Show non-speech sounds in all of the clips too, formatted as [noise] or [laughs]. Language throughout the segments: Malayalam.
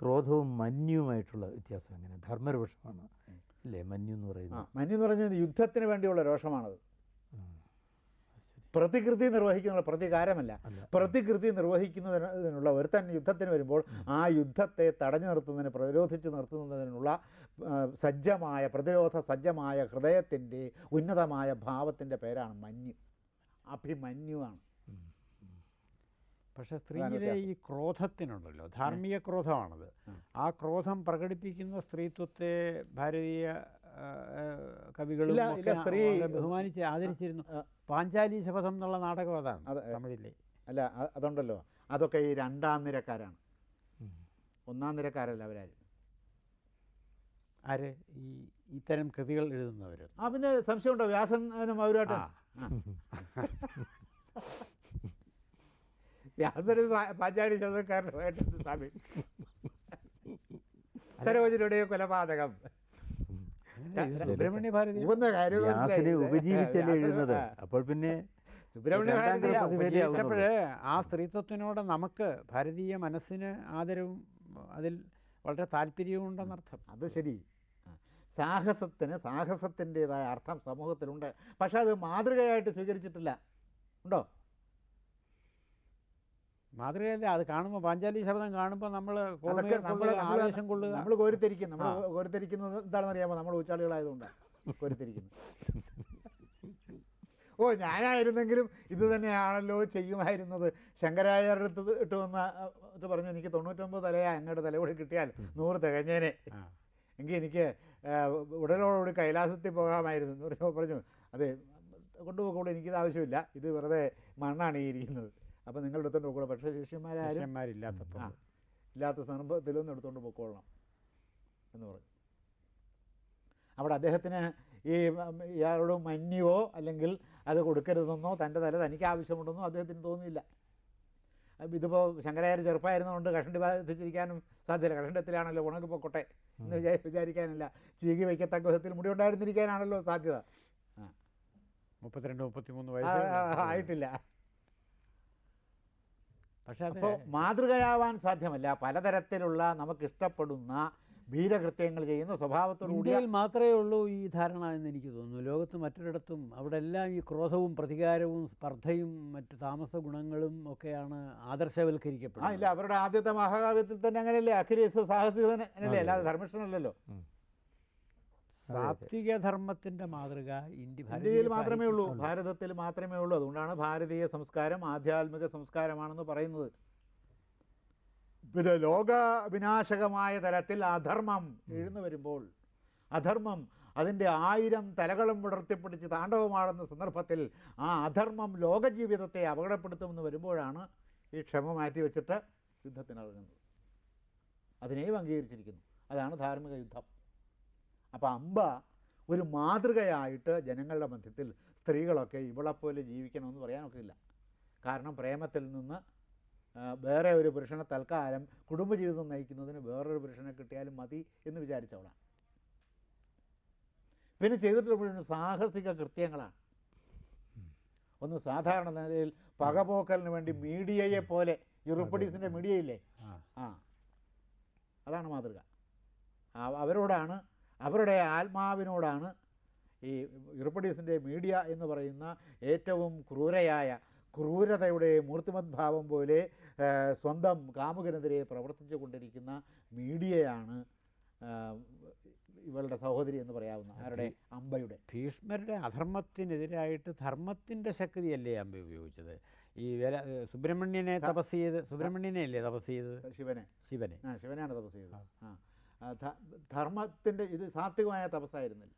ക്രോധവും മന്യുമായിട്ടുള്ള വ്യത്യാസം എങ്ങനെ? ധർമ്മരോഷമാണ്. അല്ലേ? മന്യു എന്ന് പറയുന്നത്. മഞ്ഞു എന്ന് പറഞ്ഞാൽ യുദ്ധത്തിന് വേണ്ടിയുള്ള രോഷമാണത്. പ്രതികൃതി നിർവഹിക്കുന്ന പ്രതികാരമല്ല. പ്രതികൃതി നിർവഹിക്കുന്നതിനുള്ള ഒരുത്തൻ യുദ്ധത്തിന് വരുമ്പോൾ ആ യുദ്ധത്തെ തടഞ്ഞു നിർത്തുന്നതിന് പ്രതിരോധിച്ച് നിർത്തുന്നതിനുള്ള സജ്ജമായ പ്രതിരോധ സജ്ജമായ ഹൃദയത്തിന്റെ ഉന്നതമായ ഭാവത്തിന്റെ പേരാണ് മഞ്ഞ്. അഭിമന്യുവാണ്. പക്ഷെ സ്ത്രീയിലെ ഈ ക്രോധത്തിനുണ്ടല്ലോ ധാർമ്മിക ക്രോധമാണത്. ആ ക്രോധം പ്രകടിപ്പിക്കുന്ന സ്ത്രീത്വത്തെ ഭാരതീയ കവികളും സ്ത്രീ- ബഹുമാനിച്ച് ആദരിച്ചിരുന്നു. പാഞ്ചാലി ശപഥം എന്നുള്ള നാടകം അതാണ് തമിഴിലെ. അല്ല അതുണ്ടല്ലോ. അതൊക്കെ ഈ രണ്ടാം നിരക്കാരാണ്. ഒന്നാം നിരക്കാരല്ല അവരാരും? ആര്? ഈ ഇത്തരം കൃതികൾ എഴുതുന്നവർ ആ പിന്നെ സംശയമുണ്ടോ? വ്യാസനും അവരുമായിട്ട്? [laughs] പാ- പാഞ്ചാലി ശതക്കാരനുമായിട്ട് സ്വാമി സരോജിനിയുടെയോ കൊലപാതകം സുബ്രഹ്മണ്യ ഭാരതി വ്യാസനെ. ഉപജീവിച്ചല്ലേ എഴുതുന്നത് ആ. അപ്പോൾ പിന്നെ സുബ്രഹ്മണ്യ ഭാരതി. ഉപജീവിച്ചപ്പോഴേ ആ സ്ത്രീത്വത്തിനോട് നമുക്ക് ഭാരതീയ മനസ്സിന് ആദരവും അതിൽ വളരെ താല്പര്യവും ഉണ്ടെന്നർത്ഥം അത് ശരി. സാഹസത്തിന് സാഹസത്തിന്റെതായ അർത്ഥം സമൂഹത്തിലുണ്ട് പക്ഷെ അത് മാതൃകയായിട്ട് സ്വീകരിച്ചിട്ടില്ല ഉണ്ടോ മാതൃകയല്ല അത് കാണുമ്പോൾ പാഞ്ചാലി ശബ്ദം കാണുമ്പോൾ നമ്മൾ നമ്മൾ ആവേശം കൊള്ളുക. നമ്മൾ കോരിത്തിരിക്കും. നമ്മൾ കോരിത്തിരിക്കുന്നത് എന്താണെന്ന് അറിയാമോ? നമ്മൾ ഊച്ചാളികളായതുകൊണ്ടാണ് കോരിത്തിരിക്കുന്നത്. ഓ ഞാനായിരുന്നെങ്കിലും ഇത് തന്നെയാണല്ലോ ചെയ്യുമായിരുന്നത്. ശങ്കരാചാര്യ ഇട്ട് വന്ന പറഞ്ഞു എനിക്ക് തൊണ്ണൂറ്റൊമ്പത് തലയാ അങ്ങോട്ട് തലകൂടി കിട്ടിയാൽ നൂറ് തികഞ്ഞേനെ. എങ്കിൽ എനിക്ക് ഉടലോടുകൂടി കൈലാസത്തിൽ പോകാമായിരുന്നു എന്ന് പറഞ്ഞു പറഞ്ഞു അതെ കൊണ്ടുപോയിക്കോളൂ എനിക്കിത് ആവശ്യമില്ല. ഇത് വെറുതെ മണ്ണാണ് ഈ ഇരിക്കുന്നത്. അപ്പോൾ നിങ്ങൾ എടുത്തോണ്ട് പോയിക്കോളൂ. പക്ഷേ ശിഷ്യന്മാരാരും ശിഷ്യന്മാരില്ലാത്തപ്പോൾ ആ ഇല്ലാത്ത സന്ദർഭത്തിലൊന്നും എടുത്തുകൊണ്ട് പോയിക്കോളണം എന്ന് പറഞ്ഞു. അവിടെ അദ്ദേഹത്തിന് ഈ ഇയാളോട് മന്യുവോ അല്ലെങ്കിൽ അത് കൊടുക്കരുതെന്നോ തന്റെ തല തനിക്ക് ആവശ്യമുണ്ടെന്നോ അദ്ദേഹത്തിന് തോന്നിയില്ല. ഇതിപ്പോൾ ശങ്കരാചാര്യ ചെറുപ്പമായിരുന്നുകൊണ്ട് കഷണ്ടി ബാധിച്ചിരിക്കാനും സാധ്യതയില്ല. കഷണ്ടത്തിലാണല്ലോ ഉണക്ക് പൊക്കോട്ടെ എന്ന് വിചാ വിചാരിക്കാനില്ല. ചീകി വയ്ക്കത്തക്ക വിധത്തിൽ മുടി ഉണ്ടായിരുന്നിരിക്കാനാണല്ലോ സാധ്യത. ആ. മുപ്പത്തിരണ്ട് മുപ്പത്തിമൂന്ന് മൂന്ന് വയസ്സ് ആയിട്ടില്ല. പക്ഷെ അപ്പോൾ മാതൃകയാവാൻ സാധ്യമല്ല. പലതരത്തിലുള്ള നമുക്കിഷ്ടപ്പെടുന്ന വീരകൃത്യങ്ങൾ ചെയ്യുന്ന സ്വഭാവത്തോടു ഇന്ത്യയിൽ മാത്രമേ ഉള്ളൂ ഈ ധാരണ എന്ന് എനിക്ക് തോന്നുന്നു. ലോകത്ത് മറ്റൊരിടത്തും അവിടെ എല്ലാം ഈ ക്രോധവും പ്രതികാരവും സ്പർദ്ധയും മറ്റ് താമസ ഗുണങ്ങളും ഒക്കെയാണ് ആദർശവൽക്കരിക്കപ്പെടുന്നത്. ഇല്ല അവരുടെ ആദ്യത്തെ മഹാകാവ്യത്തിൽ തന്നെ അങ്ങനെയല്ലേ? അഖിലേസ് സാഹസികനല്ലേ അല്ലാതെ ധർമ്മിഷ്ഠനല്ലല്ലോ സാത്വിക ധർമ്മത്തിന്റെ മാതൃക ഇന്ത്യ ഇന്ത്യയിൽ മാത്രമേ ഉള്ളൂ ഭാരതത്തിൽ മാത്രമേ ഉള്ളൂ. അതുകൊണ്ടാണ് ഭാരതീയ സംസ്കാരം ആധ്യാത്മിക സംസ്കാരമാണെന്ന് പറയുന്നത്. പിന്നെ ലോക വിനാശകമായ തരത്തിൽ അധർമ്മം എഴുന്നു വരുമ്പോൾ അധർമ്മം അതിന്റെ ആയിരം തലകളും വിടർത്തിപ്പിടിച്ച് താണ്ഡവമാടുന്ന സന്ദർഭത്തിൽ ആ അധർമ്മം ലോകജീവിതത്തെ അപകടപ്പെടുത്തുമെന്ന് വരുമ്പോഴാണ് ഈ ക്ഷമ മാറ്റി വെച്ചിട്ട് യുദ്ധത്തിനിറങ്ങുന്നത്. അതിനെയും അംഗീകരിച്ചിരിക്കുന്നു. അതാണ് ധാർമ്മിക യുദ്ധം. അപ്പോൾ അമ്പ ഒരു മാതൃകയായിട്ട് ജനങ്ങളുടെ മധ്യത്തിൽ സ്ത്രീകളൊക്കെ ഇവളെപ്പോലെ ജീവിക്കണമെന്ന് പറയാനൊക്കില്ല കാരണം പ്രേമത്തിൽ നിന്ന് വേറെ ഒരു പുരുഷനെ തൽക്കാലം കുടുംബജീവിതം നയിക്കുന്നതിന് വേറൊരു പുരുഷനെ കിട്ടിയാലും മതി എന്ന് വിചാരിച്ചവളാണ് പിന്നെ ചെയ്തിട്ടുള്ള സാഹസിക കൃത്യങ്ങളാണ്. ഒന്ന് സാധാരണ നിലയിൽ പകപോക്കലിന് വേണ്ടി മീഡിയയെ പോലെ യൂറോപ്പഡീസിന്റെ മീഡിയയില്ലേ? ആ. ആ. അതാണ് മാതൃക. അവരോടാണ് അവരുടെ ആത്മാവിനോടാണ് ഈ യൂറോപ്പഡീസിന്റെ മീഡിയ എന്ന് പറയുന്ന ഏറ്റവും ക്രൂരയായ ക്രൂരതയുടെ മൂർത്തിമദ്ഭാവം പോലെ സ്വന്തം കാമുകനെതിരെ പ്രവർത്തിച്ചു കൊണ്ടിരിക്കുന്ന മീഡിയയാണ് ഇവളുടെ സഹോദരി എന്ന് പറയാവുന്ന ആരുടെ? അമ്പയുടെ ഭീഷ്മരുടെ അധർമ്മത്തിനെതിരായിട്ട് ധർമ്മത്തിന്റെ ശക്തിയല്ലേ അമ്പ ഉപയോഗിച്ചത്? ഈ വേല സുബ്രഹ്മണ്യനെ തപസ് ചെയ്ത് സുബ്രഹ്മണ്യനെ അല്ലേ തപസ് ചെയ്തത്? ശിവനെ. ശിവനെ. ആ ശിവനെയാണ് തപസ് ചെയ്തത്. ആ. ധർമ്മത്തിന്റെ ഇത് സാത്വികമായ തപസ്സായിരുന്നില്ല.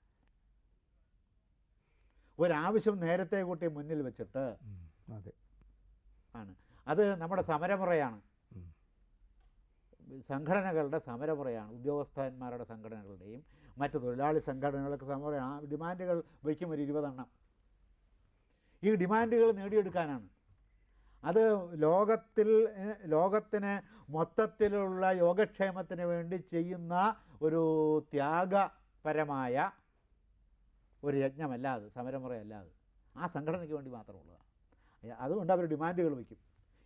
ഒരാവശ്യം നേരത്തെ കൂട്ടി മുന്നിൽ വെച്ചിട്ട് അതെ. ആണ്. അത് നമ്മുടെ സമരമുറയാണ്. സംഘടനകളുടെ സമരമുറയാണ്. ഉദ്യോഗസ്ഥന്മാരുടെ സംഘടനകളുടെയും മറ്റു തൊഴിലാളി സംഘടനകളൊക്കെ സമരമാണ് ആ ഡിമാൻഡുകൾ വയ്ക്കും ഒരു ഇരുപതെണ്ണം. ഈ ഡിമാൻഡുകൾ നേടിയെടുക്കാനാണ്. അത് ലോകത്തിൽ ലോകത്തിന് മൊത്തത്തിലുള്ള യോഗക്ഷേമത്തിന് വേണ്ടി ചെയ്യുന്ന ഒരു ത്യാഗപരമായ ഒരു യജ്ഞമല്ല അത് സമരമുറയല്ല അത്. ആ സംഘടനയ്ക്ക് വേണ്ടി മാത്രമുള്ളതാണ്. അതുകൊണ്ട് അവർ ഡിമാൻഡുകൾ വയ്ക്കും.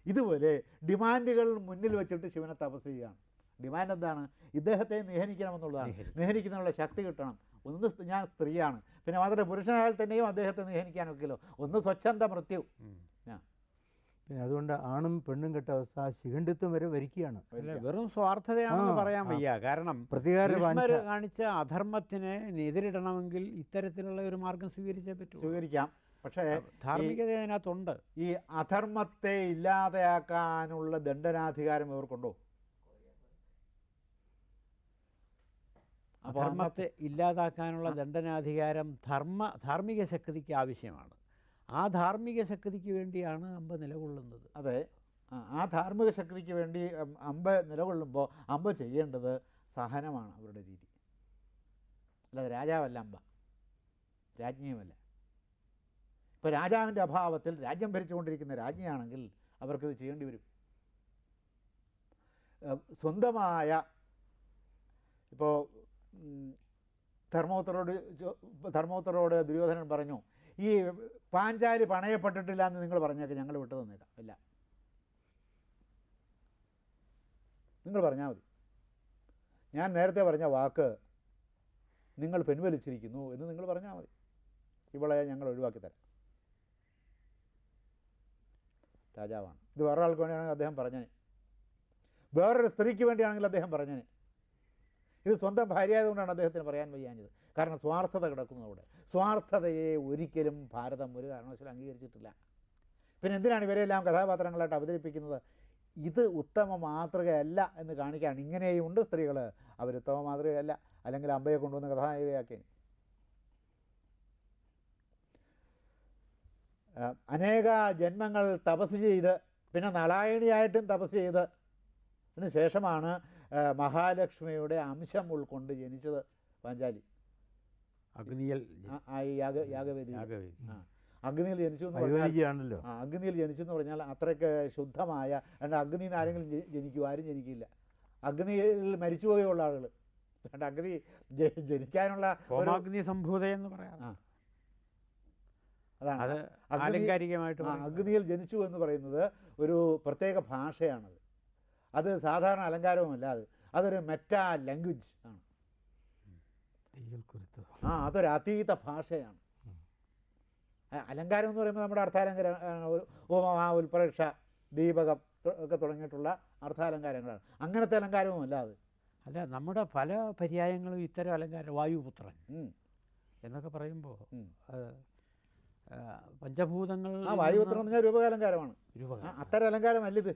ഇതുപോലെ ഡിമാൻഡുകൾ മുന്നിൽ വെച്ചിട്ട് ശിവനെ തപസ് ചെയ്യുകയാണ്. ഡിമാൻഡ് എന്താണ്? ഇദ്ദേഹത്തെ നിഹനിക്കണമെന്നുള്ളതാണ്. എന്നുള്ളതാണ് നിഹനിക്കുന്നതിനുള്ള ശക്തി കിട്ടണം. ഒന്ന് ഞാൻ സ്ത്രീയാണ്. പിന്നെ മാത്രമല്ല പുരുഷനായാൽ തന്നെയും അദ്ദേഹത്തെ നിഹനിക്കാനൊക്കെയല്ലോ ഒന്ന് സ്വച്ഛന്ത മൃത്യു. പിന്നെ അതുകൊണ്ട് ആണും പെണ്ണും കെട്ട അവസ്ഥ ശിഖണ്ഡിത്വം വരെ വരിക്കുകയാണ് വെറും സ്വാർത്ഥതയാണെന്ന് പറയാൻ വയ്യ. കാരണം പ്രതികാര കാണിച്ച അധർമ്മത്തിനെ എതിരിടണമെങ്കിൽ ഇത്തരത്തിലുള്ള ഒരു മാർഗം സ്വീകരിച്ചേ പറ്റൂ. സ്വീകരിക്കാം. പക്ഷേ ധാർമ്മികത അതിനകത്തുണ്ട്. ഈ അധർമ്മത്തെ ഇല്ലാതെയാക്കാനുള്ള ദണ്ഡനാധികാരം ഇവർക്കുണ്ടോ അധർമ്മത്തെ ഇല്ലാതാക്കാനുള്ള ദണ്ഡനാധികാരം ധർമ്മ ധാർമ്മിക ശക്തിക്ക് ആവശ്യമാണ്. ആ ധാർമ്മിക ശക്തിക്ക് വേണ്ടിയാണ് അമ്പ നിലകൊള്ളുന്നത്. അതെ. ആ, ധാർമ്മിക ശക്തിക്ക് വേണ്ടി അമ്പ നിലകൊള്ളുമ്പോൾ അമ്പ ചെയ്യേണ്ടത് സഹനമാണ് അവരുടെ രീതി. അല്ലാതെ രാജാവല്ല അമ്പ. രാജ്ഞിയുമല്ല. ഇപ്പോൾ രാജാവിന്റെ അഭാവത്തിൽ രാജ്യം ഭരിച്ചുകൊണ്ടിരിക്കുന്ന രാജ്ഞിയാണെങ്കിൽ അവർക്കിത് ചെയ്യേണ്ടി വരും. സ്വന്തമായ ഇപ്പോൾ ധർമ്മോത്തരോട് ധർമ്മോത്തരോട് ദുര്യോധനൻ പറഞ്ഞു ഈ പാഞ്ചാലി പണയപ്പെട്ടിട്ടില്ല എന്ന് നിങ്ങൾ പറഞ്ഞേക്ക് ഞങ്ങൾ വിട്ടു തന്നേക്കാം. ഇല്ല. നിങ്ങൾ പറഞ്ഞാൽ മതി. ഞാൻ നേരത്തെ പറഞ്ഞ വാക്ക് നിങ്ങൾ പിൻവലിച്ചിരിക്കുന്നു എന്ന് നിങ്ങൾ പറഞ്ഞാൽ മതി. ഇവളെ ഞങ്ങൾ ഒഴിവാക്കി തരാം. രാജാവാണ്. ഇത് വേറൊരാൾക്ക് വേണ്ടിയാണെങ്കിൽ അദ്ദേഹം പറഞ്ഞേനെ. വേറൊരു സ്ത്രീക്ക് വേണ്ടിയാണെങ്കിൽ അദ്ദേഹം പറഞ്ഞേനെ. ഇത് സ്വന്തം ഭാര്യ ആയതുകൊണ്ടാണ് അദ്ദേഹത്തിന് പറയാൻ വയ്യാഞ്ഞത്. കാരണം സ്വാർത്ഥത കിടക്കുന്നു അവിടെ. സ്വാർത്ഥതയെ ഒരിക്കലും ഭാരതം ഒരു കാരണവശാലും അംഗീകരിച്ചിട്ടില്ല. പിന്നെ എന്തിനാണ് ഇവരെല്ലാം കഥാപാത്രങ്ങളായിട്ട് അവതരിപ്പിക്കുന്നത്? ഇത് ഉത്തമ മാതൃകയല്ല എന്ന് കാണിക്കുകയാണ് ഇങ്ങനെയും ഉണ്ട് സ്ത്രീകൾ അവർ ഉത്തമ മാതൃകയല്ല. അല്ലെങ്കിൽ അമ്പയെ കൊണ്ടുവന്ന് കഥാനായികയാക്കി. ആ, അനേക ജന്മങ്ങൾ തപസ് ചെയ്ത് പിന്നെ നാരായണിയായിട്ടും തപസ് ചെയ്ത് അതിന് ശേഷമാണ് മഹാലക്ഷ്മിയുടെ അംശം ഉൾക്കൊണ്ട് ജനിച്ചത് പാഞ്ചാലി. അഗ്നിയൽ യാഗവേദി. അഗ്നിയിൽ ജനിച്ചു എന്ന് പറഞ്ഞാൽ അഗ്നിയിൽ ജനിച്ചു എന്ന് പറഞ്ഞാൽ അത്രയ്ക്ക് ശുദ്ധമായ അഗ്നിയിൽ നിന്ന് ആരെങ്കിലും ജനിക്കും ആരും ജനിക്കില്ല. അഗ്നിയിൽ മരിച്ചു പോയുള്ള ആളുകൾ. രണ്ട് അഗ്നി ജനിക്കാനുള്ള സംഭൂത എന്ന് പറയാം. അതാണ്. അത് ആലങ്കാരികമായിട്ട് അഗ്നിയിൽ ജനിച്ചു എന്ന് പറയുന്നത് ഒരു പ്രത്യേക ഭാഷയാണത്. അത് സാധാരണ അലങ്കാരവുമല്ല അത്. അതൊരു മെറ്റാ ലാംഗ്വേജ് ആണ്. ആ അതൊരു അതീത ഭാഷയാണ്. അലങ്കാരം എന്ന് പറയുമ്പോൾ നമ്മുടെ അർത്ഥാലങ്കാരം ഉപമ ഉൽപ്രേക്ഷ ദീപകം ഒക്കെ തുടങ്ങിയിട്ടുള്ള അർത്ഥാലങ്കാരങ്ങളാണ്. അങ്ങനത്തെ അലങ്കാരവും അല്ല അത്. അല്ല നമ്മുടെ പല പര്യായങ്ങളും ഇത്തരം അലങ്കാരം വായുപുത്രൻ എന്നൊക്കെ പറയുമ്പോൾ പഞ്ചഭൂതങ്ങൾ ആ വായുപത്രം എന്ന് പറഞ്ഞാൽ രൂപകാലങ്കാരമാണ്. രൂപക ആ, അത്തരം അലങ്കാരമല്ല ഇത്.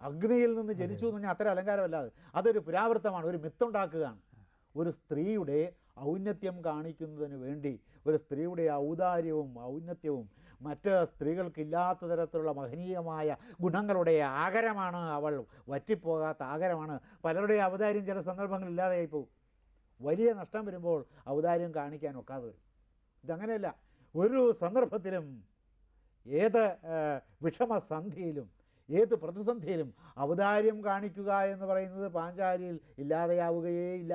അഗ്നിയിൽ നിന്ന് ജനിച്ചു എന്ന് പറഞ്ഞാൽ അത്ര അലങ്കാരമല്ലാതെ. അതൊരു പുരാവൃത്തമാണ്. ഒരു മിത്തുണ്ടാക്കുകയാണ്. ഒരു സ്ത്രീയുടെ ഔന്നത്യം കാണിക്കുന്നതിന് വേണ്ടി ഒരു സ്ത്രീയുടെ ഔദാര്യവും ഔന്നത്യവും മറ്റ് സ്ത്രീകൾക്കില്ലാത്ത തരത്തിലുള്ള മഹനീയമായ ഗുണങ്ങളുടെ ആകരമാണ് അവൾ. വറ്റിപ്പോകാത്ത ആകരമാണ്. പലരുടെയും ഔദാര്യം ചില സന്ദർഭങ്ങളിൽ ഇല്ലാതെയായി പോകും. വലിയ നഷ്ടം വരുമ്പോൾ ഔദാര്യം കാണിക്കാൻ ഒക്കാതെ വരും ഇതങ്ങനെയല്ല. ഒരു സന്ദർഭത്തിലും ഏത് വിഷമസന്ധിയിലും ഏത് പ്രതിസന്ധിയിലും ഔദാര്യം കാണിക്കുക എന്ന് പറയുന്നത് പാഞ്ചാലിയിൽ ഇല്ലാതെയാവുകയേ ഇല്ല.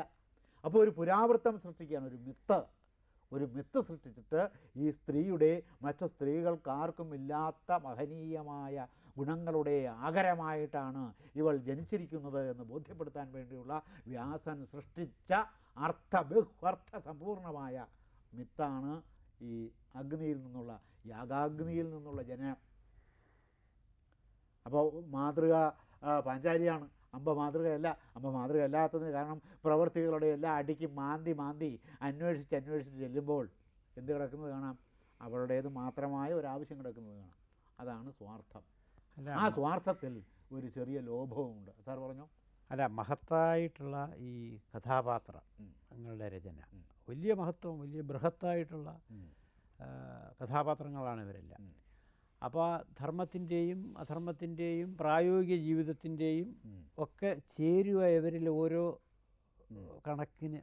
അപ്പോൾ ഒരു പുരാവൃത്തം സൃഷ്ടിക്കുകയാണ് ഒരു മിത്ത് ഒരു മിത്ത് സൃഷ്ടിച്ചിട്ട് ഈ സ്ത്രീയുടെ മറ്റു സ്ത്രീകൾക്കാർക്കും ഇല്ലാത്ത മഹനീയമായ ഗുണങ്ങളുടെ ആകരമായിട്ടാണ് ഇവൾ ജനിച്ചിരിക്കുന്നത് എന്ന് ബോധ്യപ്പെടുത്താൻ വേണ്ടിയുള്ള വ്യാസൻ സൃഷ്ടിച്ച അർത്ഥ ബഹ്വർത്ഥ സമ്പൂർണമായ മിത്താണ് ഈ അഗ്നിയിൽ നിന്നുള്ള യാഗാഗ്നിയിൽ നിന്നുള്ള ജനനം. അപ്പോൾ മാതൃക പഞ്ചാരിയാണ്. പാഞ്ചാലിയാണ് അമ്പ മാതൃകയല്ല അമ്പ മാതൃക അല്ലാത്തതിന് കാരണം പ്രവർത്തികളുടെ എല്ലാ അടിക്ക് മാന്തി മാന്തി അന്വേഷിച്ച് അന്വേഷിച്ച് ചെല്ലുമ്പോൾ എന്ത് കിടക്കുന്നത് കാണാം? അവളുടേത് മാത്രമായ ഒരു ആവശ്യം കിടക്കുന്നത് കാണാം. അതാണ് സ്വാർത്ഥം. ആ സ്വാർത്ഥത്തിൽ ഒരു ചെറിയ ലോഭവുമുണ്ട്. സാർ പറഞ്ഞോ? അല്ല മഹത്തായിട്ടുള്ള ഈ കഥാപാത്രം. നിങ്ങളുടെ രചന വലിയ മഹത്വം വലിയ ബൃഹത്തായിട്ടുള്ള കഥാപാത്രങ്ങളാണ് ഇവരെല്ലാം. അപ്പോൾ ധർമ്മത്തിന്റെയും അധർമ്മത്തിന്റെയും പ്രായോഗിക ജീവിതത്തിന്റെയും ഒക്കെ ചേരുവ ഇവരിൽ ഓരോ കണക്കിന്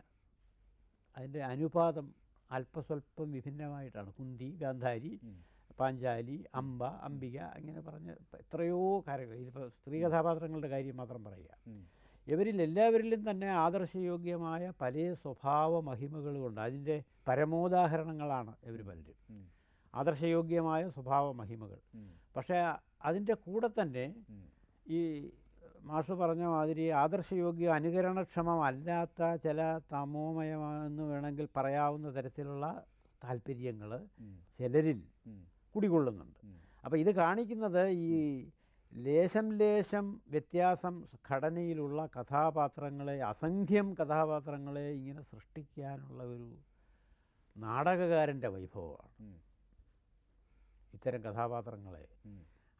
അതിന്റെ അനുപാതം അല്പസ്വല്പം വിഭിന്നമായിട്ടാണ്. കുന്തി ഗാന്ധാരി പാഞ്ചാലി അംബ അംബിക അങ്ങനെ പറഞ്ഞ എത്രയോ കാര്യങ്ങൾ. ഇതിപ്പോൾ സ്ത്രീ കഥാപാത്രങ്ങളുടെ കാര്യം മാത്രം പറയുക. ഇവരിൽ എല്ലാവരിലും തന്നെ ആദർശയോഗ്യമായ പല സ്വഭാവ മഹിമകളുമുണ്ട് അതിന്റെ പരമോദാഹരണങ്ങളാണ് ഇവർ പലരും. ആദർശയോഗ്യമായ സ്വഭാവ മഹിമകൾ പക്ഷേ അതിന്റെ കൂടെ തന്നെ ഈ മാഷ് പറഞ്ഞ മാതിരി ആദർശയോഗ്യ അനുകരണക്ഷമമല്ലാത്ത ചില തമോമയമെന്ന് വേണമെങ്കിൽ പറയാവുന്ന തരത്തിലുള്ള താല്പര്യങ്ങൾ ചിലരിൽ. കുടികൊള്ളുന്നുണ്ട്. അപ്പോൾ ഇത് കാണിക്കുന്നത് ഈ ലേശം ലേശം വ്യത്യാസം ഘടനയിലുള്ള കഥാപാത്രങ്ങളെ അസംഖ്യം കഥാപാത്രങ്ങളെ ഇങ്ങനെ സൃഷ്ടിക്കാനുള്ള ഒരു നാടകകാരന്റെ വൈഭവമാണ്. ഇത്തരം കഥാപാത്രങ്ങളെ.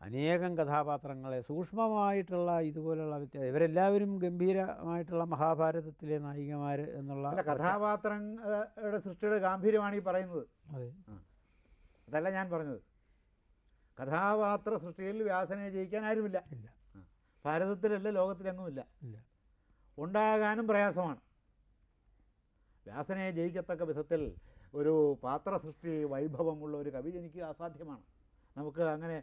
അനേകം കഥാപാത്രങ്ങളെ സൂക്ഷ്മമായിട്ടുള്ള ഇതുപോലെയുള്ള വ്യത്യാസം ഇവരെല്ലാവരും ഗംഭീരമായിട്ടുള്ള മഹാഭാരതത്തിലെ നായികമാർ എന്നുള്ള കഥാപാത്രങ്ങളുടെ സൃഷ്ടിയുടെ ഗാംഭീര്യമാണ് ഈ പറയുന്നത്. അതെ. അതല്ല ഞാൻ പറഞ്ഞത്. കഥാപാത്ര സൃഷ്ടിയിൽ വ്യാസനെ ജയിക്കാൻ ആരുമില്ല. ഇല്ല. ഭാരതത്തിലല്ല ലോകത്തിലെങ്ങുമില്ല. ഇല്ല. ഉണ്ടാകാനും പ്രയാസമാണ്. വ്യാസനെ ജയിക്കത്തക്ക വിധത്തിൽ ഒരു പാത്ര സൃഷ്ടി വൈഭവമുള്ള ഒരു കവി ജനിക്കുക അസാധ്യമാണ്. നമുക്ക് അങ്ങനെ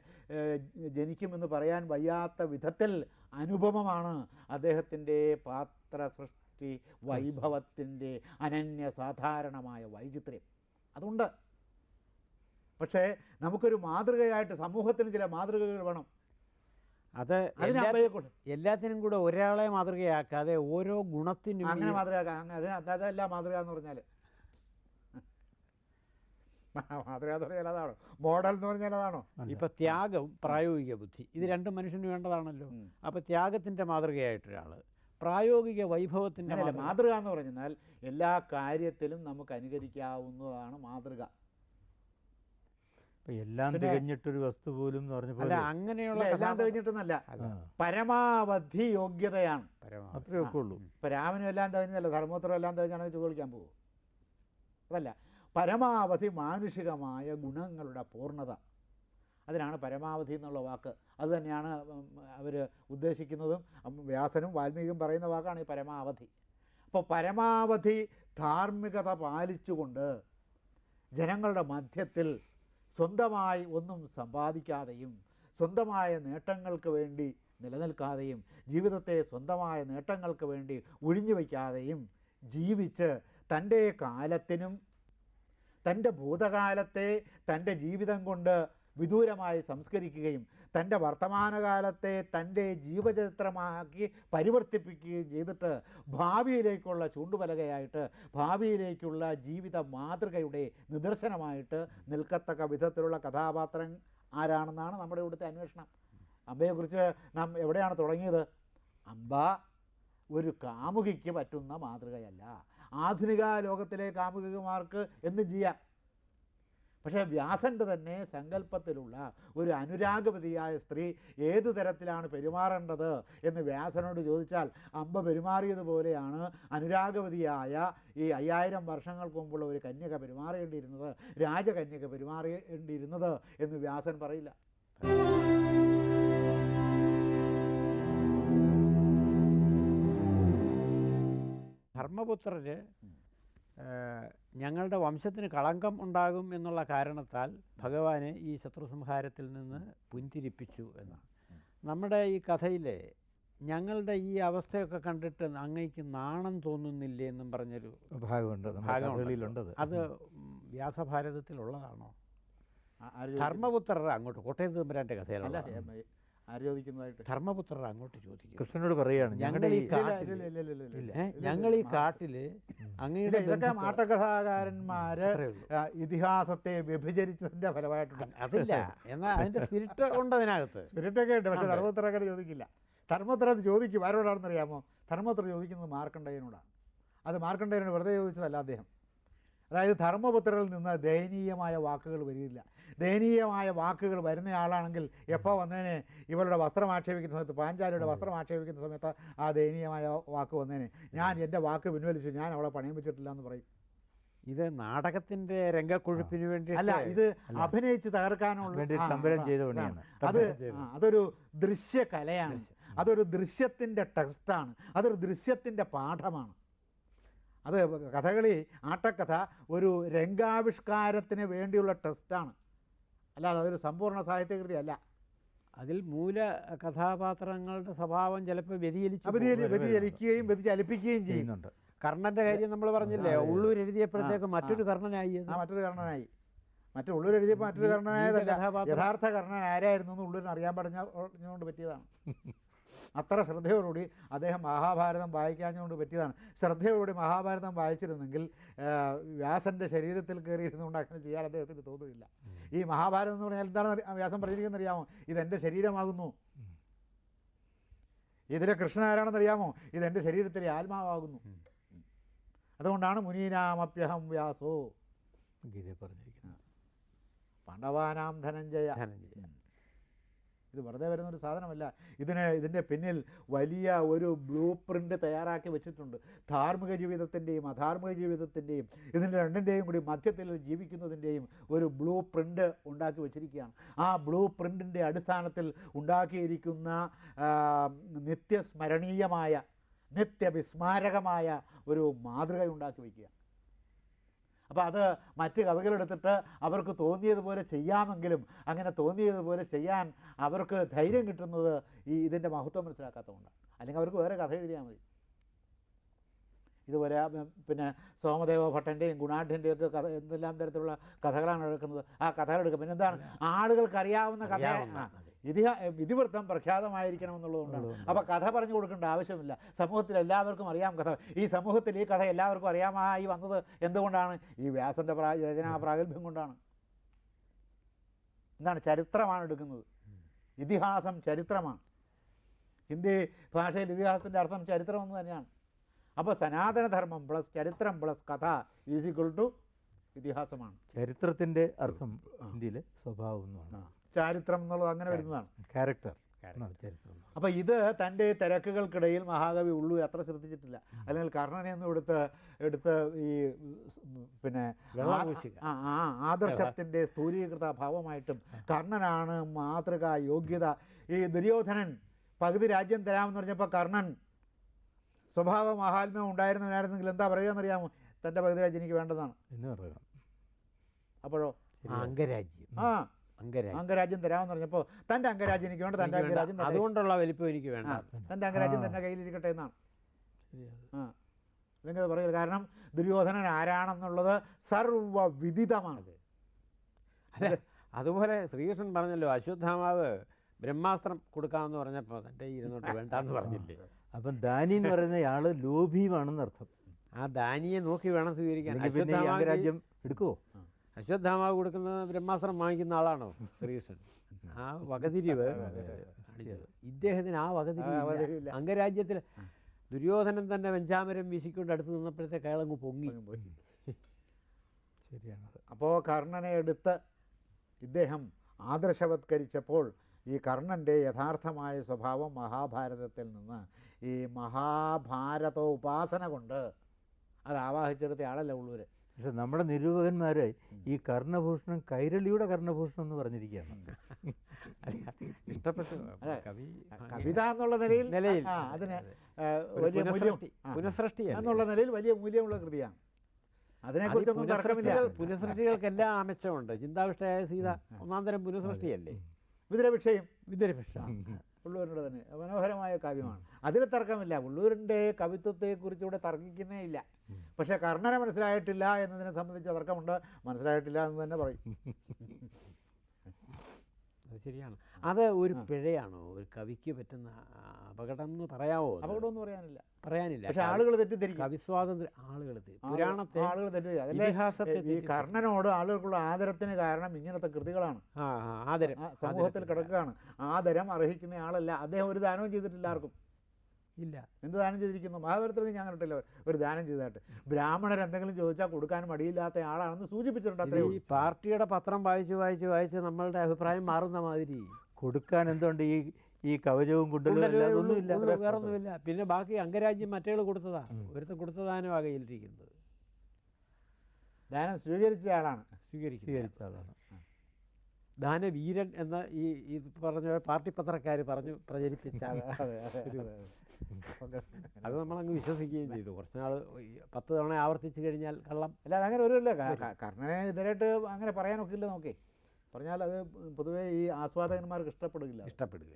ജനിക്കുമെന്ന് പറയാൻ വയ്യാത്ത വിധത്തിൽ അനുപമമാണ് അദ്ദേഹത്തിന്റെ പാത്ര സൃഷ്ടി വൈഭവത്തിന്റെ അനന്യ സാധാരണമായ വൈചിത്ര്യം. അതുണ്ട്. പക്ഷേ നമുക്കൊരു മാതൃകയായിട്ട് സമൂഹത്തിന് ചില മാതൃകകൾ വേണം. അത് എല്ലാത്തിനും കൂടെ ഒരാളെ മാതൃകയാക്കാതെ ഓരോ ഗുണത്തിനും അങ്ങനെ മാതൃകയാക്കാം. അതിന് അതല്ല മാതൃക എന്ന് പറഞ്ഞാൽ മാതൃക എന്ന് അതാണോ? മോഡൽ എന്ന് പറഞ്ഞാൽ അതാണോ. ഇപ്പൊ ത്യാഗവും പ്രായോഗിക ബുദ്ധി ഇത് രണ്ടും മനുഷ്യന് വേണ്ടതാണല്ലോ. അപ്പോൾ അപ്പൊ ത്യാഗത്തിന്റെ മാതൃകയായിട്ടൊരാൾ പ്രായോഗിക വൈഭവത്തിന്റെ മാതൃക. എന്ന് പറഞ്ഞാൽ എല്ലാ കാര്യത്തിലും നമുക്ക് അനുകരിക്കാവുന്നതാണ് മാതൃക. ഇപ്പൊ എല്ലാം തികഞ്ഞിട്ടൊരു വസ്തു പോലും എന്ന് അങ്ങനെയുള്ള അല്ല, എല്ലാം തികഞ്ഞിട്ടൊന്നല്ല പരമാവധി യോഗ്യതയാണ്. അത്രയൊക്കെ അത്രേ ഉള്ളൂ. ഇപ്പം രാമനും എല്ലാം തികഞ്ഞല്ല ധർമ്മോത്തരം എല്ലാം തികഞ്ഞാണെങ്കിൽ ചോദിക്കാൻ പോകും അതല്ല പരമാവധി മാനുഷികമായ ഗുണങ്ങളുടെ പൂർണത. അതിനാണ് പരമാവധി എന്നുള്ള വാക്ക്. അതുതന്നെയാണ് അവർ ഉദ്ദേശിക്കുന്നതും വ്യാസനും വാൽമീകിയും പറയുന്ന വാക്കാണ് ഈ പരമാവധി. അപ്പോൾ പരമാവധി ധാർമ്മികത പാലിച്ചുകൊണ്ട് ജനങ്ങളുടെ മധ്യത്തിൽ സ്വന്തമായി ഒന്നും സമ്പാദിക്കാതെയും സ്വന്തമായ നേട്ടങ്ങൾക്ക് വേണ്ടി നിലനിൽക്കാതെയും ജീവിതത്തെ സ്വന്തമായ നേട്ടങ്ങൾക്ക് വേണ്ടി ഒഴിഞ്ഞു വയ്ക്കാതെയും ജീവിച്ച് തന്റെ കാലത്തിനും തന്റെ ഭൂതകാലത്തെ തന്റെ ജീവിതം കൊണ്ട് വിദൂരമായി സംസ്കരിക്കുകയും തന്റെ വർത്തമാനകാലത്തെ തന്റെ ജീവചരിത്രമാക്കി പരിവർത്തിപ്പിക്കുകയും ചെയ്തിട്ട് ഭാവിയിലേക്കുള്ള ചൂണ്ടുപലകയായിട്ട് ഭാവിയിലേക്കുള്ള ജീവിത മാതൃകയുടെ നിദർശനമായിട്ട് നിൽക്കത്തക്ക വിധത്തിലുള്ള കഥാപാത്രം ആരാണെന്നാണ് നമ്മുടെ ഇവിടുത്തെ അന്വേഷണം. അമ്പയെക്കുറിച്ച് നാം എവിടെയാണ് തുടങ്ങിയത്? അമ്പ ഒരു കാമുകിക്ക് പറ്റുന്ന മാതൃകയല്ല. ആധുനിക ലോകത്തിലെ കാമുകിമാർക്ക് എന്തും ചെയ്യാം? പക്ഷേ വ്യാസന്റെ തന്നെ സങ്കല്പത്തിലുള്ള ഒരു അനുരാഗവതിയായ സ്ത്രീ ഏത് തരത്തിലാണ് പെരുമാറേണ്ടത് എന്ന് വ്യാസനോട് ചോദിച്ചാൽ അമ്പ പെരുമാറിയതുപോലെയാണ് അനുരാഗവതിയായ ഈ അയ്യായിരം വർഷങ്ങൾക്ക് മുമ്പുള്ള ഒരു കന്യക പെരുമാറേണ്ടിയിരുന്നത് രാജകന്യക പെരുമാറേണ്ടിയിരുന്നത് എന്ന് വ്യാസൻ പറയില്ല. ധർമ്മപുത്രര് ഞങ്ങളുടെ വംശത്തിന് കളങ്കം ഉണ്ടാകും എന്നുള്ള കാരണത്താൽ ഭഗവാനെ ഈ ശത്രുസംഹാരത്തിൽ നിന്ന് പുഞ്ചിരിപ്പിച്ചു എന്നാണ്. നമ്മുടെ ഈ കഥയിലെ ഞങ്ങളുടെ ഈ അവസ്ഥയൊക്കെ കണ്ടിട്ട് അങ്ങേക്ക് നാണം തോന്നുന്നില്ലേ എന്നും പറഞ്ഞൊരു ഭാഗമുണ്ട്. ഭാഗമുണ്ടല്ലോ. അത്. വ്യാസഭാരതത്തിലുള്ളതാണോ? ധർമ്മപുത്രർ അങ്ങോട്ട് കോട്ടയത്ത് തമ്പുരാന്റെ ഏ, ആര് ചോദിക്കുന്നതായിട്ട്? ധർമ്മപുത്രർ അങ്ങോട്ട് ചോദിക്കും. കൃഷ്ണനോട് പറയുകയാണ് ഞങ്ങൾ ഞങ്ങളുടെ ഈ കാട്ടിൽ ഞങ്ങൾ ഈ കാട്ടിൽ അങ്ങയുടെ ഇതൊക്കെ. ആ, ഇതിഹാസത്തെ വ്യഭിചരിച്ചതിന്റെ ഫലമായിട്ടുണ്ട്. അതില്ല. എന്നാൽ അതിന്റെ സ്പിരിറ്റ് ഉണ്ട് അതിനകത്ത്. സ്പിരിറ്റൊക്കെ ഉണ്ട് പക്ഷെ ധർമ്മപുത്ര അങ്ങനെ ചോദിക്കില്ല. ധർമ്മപുത്ര അത് ചോദിക്കും. ആരോടാണെന്ന് അറിയാമോ ധർമ്മപുത്ര ചോദിക്കുന്നത് മാർക്കണ്ഡയനോടാണ് അത് മാർക്കണ്ഡയനോട് വെറുതെ ചോദിച്ചതല്ല അദ്ദേഹം. അതായത് ധർമ്മപുത്രരിൽ നിന്ന് ദയനീയമായ വാക്കുകൾ വരികയില്ല. ദയനീയമായ വാക്കുകൾ വരുന്നയാളാണെങ്കിൽ എപ്പോൾ വന്നേനെ? ഇവളുടെ വസ്ത്രം ആക്ഷേപിക്കുന്ന സമയത്ത് പാഞ്ചാലിയുടെ വസ്ത്രം ആക്ഷേപിക്കുന്ന സമയത്ത് ആ ദയനീയമായ വാക്ക് വന്നേനെ. ഞാൻ എന്റെ വാക്ക് പിൻവലിച്ചു ഞാൻ അവളെ പണയം വെച്ചിട്ടില്ല എന്ന് പറയും. ഇത് നാടകത്തിന്റെ രംഗക്കൊഴുപ്പിന് വേണ്ടി അല്ല ഇത് അഭിനയിച്ച് തകർക്കാനുള്ള അതാ, അതൊരു ദൃശ്യകലയാണ്. അതൊരു ദൃശ്യത്തിന്റെ ടെക്സ്റ്റാണ്. അതൊരു ദൃശ്യത്തിന്റെ പാഠമാണ്. അത് കഥകളി ആട്ടക്കഥ ഒരു രംഗാവിഷ്കാരത്തിന് വേണ്ടിയുള്ള ടെസ്റ്റാണ്. അല്ലാതെ അതൊരു സമ്പൂർണ സാഹിത്യകൃതി അല്ല അതിൽ മൂല കഥാപാത്രങ്ങളുടെ സ്വഭാവം ചിലപ്പോൾ വ്യതിചലിച്ചു. വ്യതിചലിക്കുകയും വ്യതിചലിപ്പിക്കുകയും ചെയ്യും. ചെയ്യുന്നുണ്ട്. കർണന്റെ കാര്യം നമ്മൾ പറഞ്ഞില്ലേ. ഉള്ളൂർ എഴുതിയപ്പോഴത്തേക്ക് മറ്റൊരു കർണനായി അത്. ആ മറ്റൊരു കർണനായി. മറ്റു ഉള്ളൂർ എഴുതിയപ്പോൾ മറ്റൊരു കർണനായ കർണനായതല്ല. യഥാർത്ഥ കർണൻ ആരായിരുന്നു എന്ന് ഉള്ളൂരിന് അറിയാൻ പറഞ്ഞ പറഞ്ഞുകൊണ്ട് പറ്റിയതാണ്. [laughs] അത്ര ശ്രദ്ധയോടുകൂടി അദ്ദേഹം മഹാഭാരതം വായിക്കാഞ്ഞുകൊണ്ട് പറ്റിയതാണ്. ശ്രദ്ധയോടുകൂടി മഹാഭാരതം വായിച്ചിരുന്നെങ്കിൽ വ്യാസന്റെ ശരീരത്തിൽ കയറിയിരുന്നുകൊണ്ട് അങ്ങനെ ചെയ്യാൻ അദ്ദേഹത്തിന് തോന്നുന്നില്ല. ഈ മഹാഭാരതം എന്ന് പറഞ്ഞാൽ എന്താണ് വ്യാസം പറഞ്ഞിരിക്കുന്നത് അറിയാമോ ഇതെന്റെ ശരീരമാകുന്നു ഇതിലെ കൃഷ്ണൻ ആരാണെന്ന് അറിയാമോ ഇതെന്റെ ശരീരത്തിലെ ആത്മാവാകുന്നു. അതുകൊണ്ടാണ് മുനീനാമപ്യഹം വ്യാസോ. ഗീത പറഞ്ഞിരിക്കുന്നത്. പാണ്ഡവാനാം ധനഞ്ജയ. ധനഞ്ജയ. ഇത് വെറുതെ വരുന്ന ഒരു സാധനമല്ല. ഇതിന് ഇതിന്റെ പിന്നിൽ വലിയ ഒരു ബ്ലൂ പ്രിന്റ് തയ്യാറാക്കി വെച്ചിട്ടുണ്ട്. ധാർമ്മിക ജീവിതത്തിന്റെയും അധാർമിക ജീവിതത്തിന്റെയും ഇതിന്റെ രണ്ടിന്റെയും കൂടി മധ്യത്തിൽ ജീവിക്കുന്നതിന്റെയും ഒരു ബ്ലൂ പ്രിന്റ് ഉണ്ടാക്കി വെച്ചിരിക്കുകയാണ്. ആ ബ്ലൂ പ്രിന്റിന്റെ അടിസ്ഥാനത്തിൽ ഉണ്ടാക്കിയിരിക്കുന്ന നിത്യസ്മരണീയമായ നിത്യവിസ്മാരകമായ ഒരു മാതൃക ഉണ്ടാക്കി വയ്ക്കുക അപ്പോൾ അത് മറ്റ് കവികളെടുത്തിട്ട് അവർക്ക് തോന്നിയതുപോലെ ചെയ്യാമെങ്കിലും അങ്ങനെ തോന്നിയതുപോലെ ചെയ്യാൻ അവർക്ക് ധൈര്യം കിട്ടുന്നത് ഈ ഇതിന്റെ മഹത്വം മനസ്സിലാക്കാത്തതുകൊണ്ടാണ്. അല്ലെങ്കിൽ അവർക്ക് വേറെ കഥ എഴുതിയാൽ മതി. ഇതുപോലെ പിന്നെ സോമദേവ ഭട്ടന്റെയും ഗുണാഢ്യന്റെയും ഒക്കെ കഥ എന്തെല്ലാം തരത്തിലുള്ള കഥകളാണ് എടുക്കുന്നത്. ആ കഥകൾ എടുക്കും പിന്നെ എന്താണ് ആളുകൾക്ക് അറിയാവുന്ന കഥ. ഇതിഹാ ഇതിവൃത്തം പ്രഖ്യാതമായിരിക്കണം എന്നുള്ളതുകൊണ്ടാണ് അപ്പോൾ കഥ പറഞ്ഞു കൊടുക്കേണ്ട ആവശ്യമില്ല. സമൂഹത്തിൽ എല്ലാവർക്കും അറിയാം കഥ. ഈ സമൂഹത്തിൽ ഈ കഥ എല്ലാവർക്കും അറിയാമായി വന്നത് എന്തുകൊണ്ടാണ്? ഈ വ്യാസന്റെ പ്രാ രചനാ പ്രാഗൽഭ്യം കൊണ്ടാണ്. എന്താണ് ചരിത്രമാണ് എടുക്കുന്നത്. ഇതിഹാസം ചരിത്രമാണ്. ഹിന്ദി ഭാഷയിൽ ഇതിഹാസത്തിന്റെ അർത്ഥം ചരിത്രം എന്ന് തന്നെയാണ്. അപ്പോൾ സനാതനധർമ്മം പ്ലസ് ചരിത്രം പ്ലസ് കഥ ഈസ് ഈക്വൽ ടു ഇതിഹാസമാണ്. ചരിത്രത്തിന്റെ അർത്ഥം ഹിന്ദിയിലെ സ്വഭാവം എന്നാണ് ചരിത്രം എന്നുള്ളത് അങ്ങനെ വരുന്നതാണ്. ക്യാരക്ടർ ചരിത്രം. അപ്പോൾ ഇത് തന്റെ തിരക്കുകൾക്കിടയിൽ മഹാകവി ഉള്ളു അത്ര ശ്രദ്ധിച്ചിട്ടില്ല. അല്ലെങ്കിൽ കർണനെ ഒന്നും എടുത്ത് എടുത്ത് ഈ പിന്നെ ആദർശത്തിന്റെ സ്ഥൂരീകൃത ഭാവമായിട്ടും കർണനാണ് മാതൃക യോഗ്യത. ഈ ദുര്യോധനൻ പകുതി രാജ്യം തരാമെന്ന് പറഞ്ഞപ്പോൾ കർണൻ സ്വഭാവ മഹാത്മ്യം ഉണ്ടായിരുന്നവനായിരുന്നെങ്കിൽ എന്താ പറയുക എന്നറിയാമോ തന്റെ പകുതി രാജ്യം എനിക്ക് വേണ്ടതാണ്. എന്ന് അപ്പോഴോ? അംഗരാജ്യം. ആ. അംഗരാജ്യം. തരാമെന്ന് പറഞ്ഞപ്പോൾ തന്റെ അംഗരാജ്യം എനിക്ക് വേണ്ട തന്റെ വേണ്ട. അംഗരാജ്യം അതുകൊണ്ടുള്ള വലിപ്പം എനിക്ക് വേണ്ട. തന്റെ തന്റെ അംഗരാജ്യം. തന്നെ കയ്യിലിരിക്കട്ടെ എന്നാണ്. ആ. അത് പറയുക കാരണം ദുര്യോധനൻ ആരാണെന്നുള്ളത് സർവവിദിതമാണ്. അതെ. അതുപോലെ ശ്രീകൃഷ്ണൻ പറഞ്ഞല്ലോ അശ്വത്ഥാമാവ് ബ്രഹ്മാസ്ത്രം കൊടുക്കാമെന്ന് പറഞ്ഞപ്പോൾ തന്റെ ഇരുന്നോട്ട് വേണ്ടാന്ന് പറഞ്ഞില്ലേ. അപ്പം ദാനി എന്ന് പറയുന്ന ആൾ ലോഭിയുമാണെന്ന് അർത്ഥം ആ ദാനിയെ നോക്കി വേണം സ്വീകരിക്കാൻ. അശ്വത്ഥാമാവ് രാജ്യം ഈ അശ്വത്ഥാമാവ് കൊടുക്കുന്ന ബ്രഹ്മാസ്ത്രം വാങ്ങിക്കുന്ന ആളാണോ? ശ്രീകൃഷ്ണൻ. ആ വകതിരിവ്. ഇദ്ദേഹത്തിന് ആ വകതിരിവ് അംഗരാജ്യത്തിൽ ദുര്യോധനൻ തന്നെ വെഞ്ചാമരം വീശിക്കൊണ്ട് അടുത്ത് നിന്നപ്പോഴത്തെ കേളങ്ങ് പൊങ്ങി. ശരിയാണ് അപ്പോൾ കർണനെ എടുത്ത് ഇദ്ദേഹം ആദർശവത്കരിച്ചപ്പോൾ ഈ കർണന്റെ യഥാർത്ഥമായ സ്വഭാവം മഹാഭാരതത്തിൽ നിന്ന് ഈ മഹാഭാരത ഉപാസന കൊണ്ട് അത് ആവാഹിച്ചെടുത്ത ആളല്ല ഉള്ളൂര്? പക്ഷെ നമ്മുടെ നിരൂപകന്മാർ ഈ കർണഭൂഷണം കൈരളിയുടെ കർണഭൂഷണം എന്ന് പറഞ്ഞിരിക്കുകയാണ്. ഇഷ്ടപ്പെട്ടു. കവി കവിത എന്നുള്ള നിലയിൽ നിലയിൽ. അതിന് വലിയ മൂല്യം പുനഃസൃഷ്ടി എന്നുള്ള നിലയിൽ വലിയ മൂല്യമുള്ള കൃതിയാണ്. അതിനെക്കുറിച്ചൊന്നും തർക്കമില്ല. പുനഃസൃഷ്ടികൾ പുനഃസൃഷ്ടികൾക്കെല്ലാം ആമച്ചമുണ്ട് ചിന്താവിഷ്ടയായ സീത ഒന്നാം തരം പുനഃസൃഷ്ടിയല്ലേ? വിതുര വിഷയം വിതുരഭിഷ ഉള്ളൂരിന്റെ തന്നെ. മനോഹരമായ കാവ്യമാണ് അതിൽ തർക്കമില്ല. ഉള്ളൂരിന്റെ കവിത്വത്തെക്കുറിച്ചുകൂടെ തർക്കിക്കുന്നേ ഇല്ല. പക്ഷേ കർണനെ മനസ്സിലായിട്ടില്ല എന്നതിനെ സംബന്ധിച്ച് തർക്കമുണ്ട്. മനസ്സിലായിട്ടില്ല എന്ന് തന്നെ പറയും. [laughs] അത് ശരിയാണ്. അത് ഒരു പിഴയാണോ? ഒരു കവിക്ക് പറ്റുന്ന അപകടം എന്ന് പറയാവോ അപകടം എന്ന് പറയാനില്ല. പറയാനില്ല. പക്ഷെ ആളുകൾ തെറ്റിദ്ധരിക്കും. കവിസ്വാതന്ത്ര്യം ആളുകൾ ആളുകൾ- പുരാണത്തെ ആളുകൾ തെറ്റിദ്ധരിക്കും. ഇതിഹാസത്തെ ഈ കർണനോട് ആളുകൾക്കുള്ള ആദരത്തിന് കാരണം ഇങ്ങനത്തെ കൃതികളാണ്. ആദരം. സമൂഹത്തിൽ കിടക്കുകയാണ്. ആദരം അർഹിക്കുന്ന ആളല്ല. അദ്ദേഹം ഒരു ദാനവും ചെയ്തിട്ടില്ല ആർക്കും. ഇല്ല. എന്ത് ദാനം ചെയ്തിരിക്കുന്നു? മഹാഭാരതത്തിൽ ഞാൻ കണ്ടിട്ടില്ല. ഒരു ദാനം ചെയ്തതായിട്ട്. ബ്രാഹ്മണർ എന്തെങ്കിലും ചോദിച്ചാൽ കൊടുക്കാൻ മടിയില്ലാത്ത ആളാണെന്ന് സൂചിപ്പിച്ചിട്ടുണ്ട് ഈ പാർട്ടിയുടെ പത്രം വായിച്ച് വായിച്ച് വായിച്ച് നമ്മളുടെ അഭിപ്രായം മാറുന്ന മാതിരി. കൊടുക്കാൻ എന്തുകൊണ്ട് ഈ ഈ കവചവും കുണ്ടലും ഉണ്ടല്ലോ, എല്ലാം ഉള്ളു, ഒന്നുമില്ല. ഉള്ളു, വേറൊന്നുമില്ല. പിന്നെ ബാക്കി അംഗരാജ്യം മറ്റേ കൊടുത്തതാ. ഒരുത്തൻ കൊടുത്തതാനും ആകയിലിരിക്കുന്നത് കയ്യിലിരിക്കുന്നത് ദാനം സ്വീകരിച്ച ആളാണ്. സ്വീകരിച്ച ആളാണ്. ദാനവീരൻ എന്ന ഈ ഈ പറഞ്ഞ പാർട്ടി പത്രക്കാർ പറഞ്ഞു പ്രചരിപ്പിച്ച അതെ, [laughs] അതെ, അതെ, ഒരു- അതെ, നമ്മൾ അങ്ങ് നമ്മളങ്ങ് വിശ്വസിക്കുകയും ചെയ്തു. കുറച്ച് നാൾ പത്ത് തവണ ആവർത്തിച്ച് കഴിഞ്ഞാൽ കള്ളം. അല്ല അങ്ങനെ ഒരുല്ല കർണനെ ഇതിനായിട്ട് അങ്ങനെ പറയാനൊക്കില്ല നോക്കേ പറഞ്ഞാൽ അത് പൊതുവേ ഈ ആസ്വാദകന്മാർക്ക് ഇഷ്ടപ്പെടുകയില്ല. ഇഷ്ടപ്പെടുക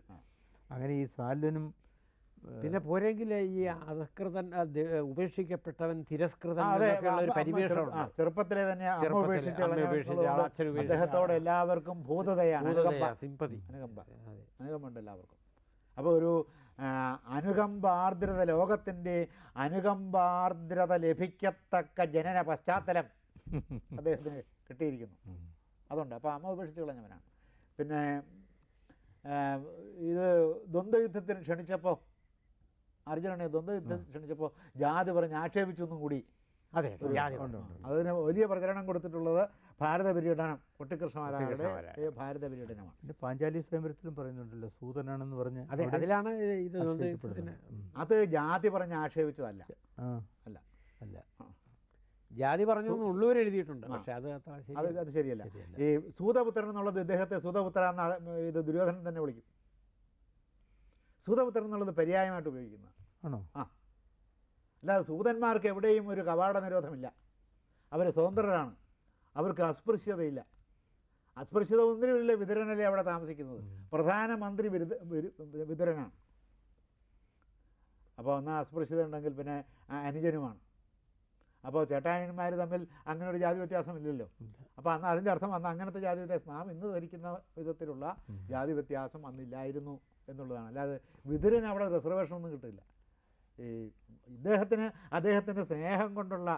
അങ്ങനെ ഈ സാലിനും പിന്നെ പോരെങ്കിൽ ഈ അധകൃതൻ ഉപേക്ഷിക്കപ്പെട്ടവൻ തിരസ്കൃതൻ ഒരു പരിവേഷമുണ്ട്. ചെറുപ്പത്തിലെ തന്നെ അദ്ദേഹത്തോട് എല്ലാവർക്കും ഭൂതതയാണ്. അനുകമ്പ. സിമ്പതി. അനുകമ്പ. ഉണ്ട് എല്ലാവർക്കും. അപ്പോൾ ഒരു അനുകമ്പാർദ്രത ലോകത്തിന്റെ അനുകമ്പാർദ്രത ലഭിക്കത്തക്ക ജനന പശ്ചാത്തലം [laughs] അദ്ദേഹത്തിന് കിട്ടിയിരിക്കുന്നു. അതുണ്ട്. അപ്പോൾ അമ്മ ഉപേക്ഷിച്ച് കളഞ്ഞവനാണ്. പിന്നെ ഇത് ദ്വന്ദ്വയുദ്ധത്തിന് ക്ഷണിച്ചപ്പോൾ അർജുനനെ ദ്വന്ദ്വയുദ്ധത്തിന് ക്ഷണിച്ചപ്പോൾ ജാതി പറഞ്ഞ് ആക്ഷേപിച്ചു ഒന്നും കൂടി അതെ. അതിന് വലിയ പ്രചരണം കൊടുത്തിട്ടുള്ളത് ഭാരത പര്യടനം കുട്ടിക്കൃഷ്ണമാരായ. ഭാരത പര്യടനമാണ്. പിന്നെ പാഞ്ചാലി സ്വയംവരത്തിലും പറയുന്നുണ്ടല്ലോ സൂതനാണെന്ന് പറഞ്ഞ് അതെ അതിലാണ് ഇത് അത് ജാതി പറഞ്ഞ് ആക്ഷേപിച്ചതല്ല. അല്ല. അല്ല. ജാതി പറഞ്ഞു എന്ന് ഉള്ളൂർ എഴുതിയിട്ടുണ്ട് പക്ഷേ അത് അത്ര അത്. അത് ശരിയല്ല. ഈ സൂതപുത്രൻ എന്നുള്ളത് ഇദ്ദേഹത്തെ സൂതപുത്ര എന്ന ആ- ഇത് ദുര്യോധനൻ തന്നെ വിളിക്കും. സൂതപുത്രൻ എന്നുള്ളത് പര്യായമായിട്ട് ഉപയോഗിക്കുന്നത്. ആണോ? അല്ലാതെ സൂതന്മാർക്ക് എവിടെയും ഒരു കവാട നിരോധമില്ല. അവർ സ്വതന്ത്രരാണ്. അവർക്ക് അസ്പൃശ്യതയില്ല. അസ്പൃശ്യത ഒന്നിനുമില്ല വിതരനല്ലേ അവിടെ താമസിക്കുന്നത്. പ്രധാനമന്ത്രി വിരുദ്ധ വിതരനാണ്. അപ്പോൾ ഒന്ന് അസ്പൃശ്യത ഉണ്ടെങ്കിൽ പിന്നെ അനുജനുമാണ്. അപ്പോൾ ചേട്ടാനിയന്മാർ തമ്മിൽ അങ്ങനെ ഒരു ജാതി വ്യത്യാസമില്ലല്ലോ ഇല്ലല്ലോ. അപ്പോൾ അന്ന് അതിന്റെ അർത്ഥം അന്ന് അങ്ങനത്തെ ജാതി വ്യത്യാസം. നാം ഇന്ന് ധരിക്കുന്ന വിധത്തിലുള്ള. ജാതി വ്യത്യാസം അന്നില്ലായിരുന്നു എന്നുള്ളതാണ്. അല്ലാതെ വിതുരന് അവിടെ റിസർവേഷൻ ഒന്നും കിട്ടില്ല ഈ ഇദ്ദേഹത്തിന് അദ്ദേഹത്തിന്റെ സ്നേഹം കൊണ്ടുള്ള.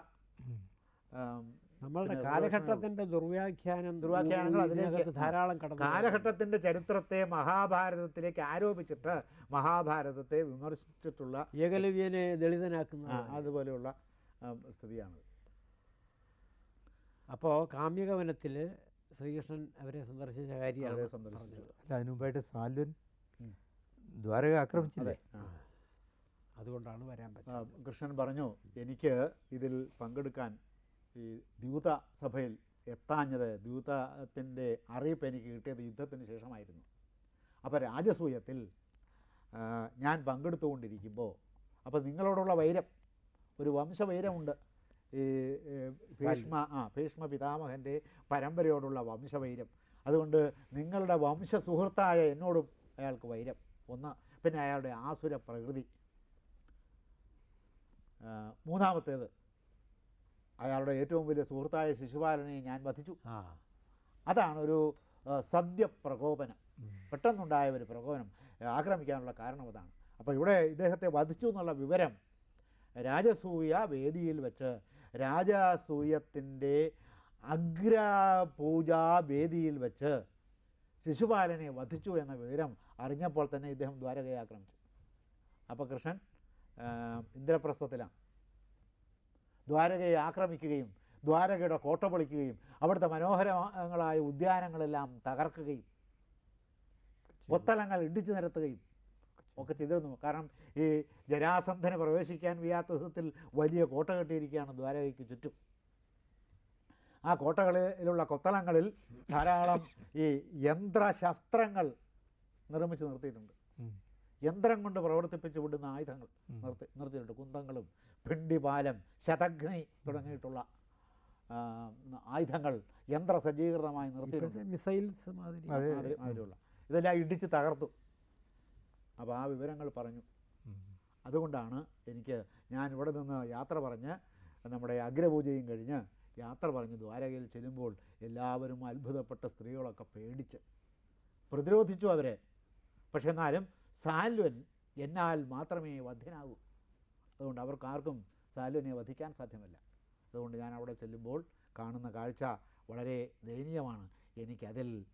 നമ്മളുടെ കാലഘട്ടത്തിന്റെ കാലഘട്ടത്തിന്റെ ദുർവ്യാഖ്യാനം ദുർവ്യാഖ്യാനങ്ങൾ അതിനകത്ത് ധാരാളം കടന്നു കാലഘട്ടത്തിന്റെ ചരിത്രത്തെ മഹാഭാരതത്തിലേക്ക് ആരോപിച്ചിട്ട് മഹാഭാരതത്തെ വിമർശിച്ചിട്ടുള്ള ഏകലവ്യനെ ദളിതനാക്കുന്ന അതുപോലെയുള്ള സ്ഥിതിയാണത് സ്ഥിതിയാണ് അപ്പോൾ കാമ്യകവനത്തിൽ ശ്രീകൃഷ്ണൻ അവരെ സന്ദർശിച്ച കാര്യമാണ് സന്ദർശിച്ചത്. അതിനുമുമ്പായിട്ട് സാല്വൻ. ദ്വാരക ആക്രമിച്ചില്ലേ ആ. അതുകൊണ്ടാണ് വരാൻ പറ്റുന്നത്. കൃഷ്ണൻ പറഞ്ഞു എനിക്ക് ഇതിൽ പങ്കെടുക്കാൻ ഈ ദ്യൂത സഭയിൽ എത്താഞ്ഞത് ദ്യൂതത്തിന്റെ അറിയിപ്പ് എനിക്ക് കിട്ടിയത് യുദ്ധത്തിന് ശേഷമായിരുന്നു. അപ്പോൾ രാജസൂയത്തിൽ ഞാൻ പങ്കെടുത്തുകൊണ്ടിരിക്കുമ്പോൾ അപ്പോൾ നിങ്ങളോടുള്ള വൈരം ഒരു വംശവൈരമുണ്ട്. ഈ ഭീഷ്മ ആ ഭീഷ്മ പിതാമഹന്റെ പരമ്പരയോടുള്ള വംശവൈരം. അതുകൊണ്ട് നിങ്ങളുടെ വംശസുഹൃത്തായ എന്നോടും അയാൾക്ക് വൈരം. ഒന്ന് പിന്നെ അയാളുടെ ആസുര പ്രകൃതി മൂന്നാമത്തേത്. അയാളുടെ ഏറ്റവും വലിയ സുഹൃത്തായ ശിശുപാലനെ ഞാൻ വധിച്ചു. അതാണ് ഒരു സദ്യ സദ്യപ്രകോപനം പെട്ടെന്നുണ്ടായ ഒരു പ്രകോപനം ആക്രമിക്കാനുള്ള കാരണം അതാണ്. അപ്പോൾ ഇവിടെ ഇദ്ദേഹത്തെ വധിച്ചു എന്നുള്ള വിവരം രാജസൂയ വേദിയിൽ വെച്ച് രാജസൂയത്തിന്റെ അഗ്രപൂജാ വേദിയിൽ വെച്ച് ശിശുപാലനെ വധിച്ചു എന്ന വിവരം അറിഞ്ഞപ്പോൾ തന്നെ ഇദ്ദേഹം ദ്വാരകയെ ആക്രമിച്ചു. അപ്പോൾ കൃഷ്ണൻ ഇന്ദ്രപ്രസ്ഥത്തിലാണ്. ദ്വാരകയെ ആക്രമിക്കുകയും ദ്വാരകയുടെ കോട്ട പൊളിക്കുകയും അവിടുത്തെ മനോഹരങ്ങളായ ഉദ്യാനങ്ങളെല്ലാം തകർക്കുകയും കൊത്തലങ്ങൾ ഇടിച്ചു നിരത്തുകയും ഒക്കെ ചെയ്തിരുന്നു. കാരണം ഈ ജരാസന്ധന് പ്രവേശിക്കാൻ വയ്യാത്ത വിധത്തിൽ വലിയ കോട്ട കെട്ടിയിരിക്കുകയാണ് ദ്വാരകയ്ക്ക് ചുറ്റും. ആ കോട്ടകളിലുള്ള കൊത്തളങ്ങളിൽ ധാരാളം ഈ യന്ത്രശസ്ത്രങ്ങൾ നിർമ്മിച്ച് നിർത്തിയിട്ടുണ്ട്. യന്ത്രം കൊണ്ട് പ്രവർത്തിപ്പിച്ചു വിടുന്ന ആയുധങ്ങൾ നിർത്തി നിർത്തിയിട്ടുണ്ട്. കുന്തങ്ങളും പിണ്ടിപാലം ശതഗ്നി തുടങ്ങിയിട്ടുള്ള ആയുധങ്ങൾ ആയുധങ്ങൾ യന്ത്രസജ്ജീകൃതമായി നിർത്തിയിട്ടുണ്ട്. മിസൈൽസ്. മാതിരിയുള്ള. ഇതെല്ലാം ഇടിച്ച് തകർത്തു. അപ്പോൾ ആ വിവരങ്ങൾ പറഞ്ഞു. അതുകൊണ്ടാണ് എനിക്ക് ഞാൻ ഇവിടെ നിന്ന് യാത്ര പറഞ്ഞ് നമ്മുടെ അഗ്രപൂജയും കഴിഞ്ഞ് യാത്ര പറഞ്ഞ് ദ്വാരകയിൽ ചെല്ലുമ്പോൾ എല്ലാവരും അത്ഭുതപ്പെട്ട സ്ത്രീകളൊക്കെ പേടിച്ച് പ്രതിരോധിച്ചു അവരെ. പക്ഷെ എന്നാലും സാൽവൻ എന്നാൽ മാത്രമേ വധ്യനാകൂ അതുകൊണ്ട് അവർക്ക് ആർക്കും സാൽവനെ വധിക്കാൻ സാധ്യമല്ല. അതുകൊണ്ട് ഞാൻ അവിടെ ചെല്ലുമ്പോൾ കാണുന്ന കാഴ്ച വളരെ ദയനീയമാണ്. എനിക്കതിൽ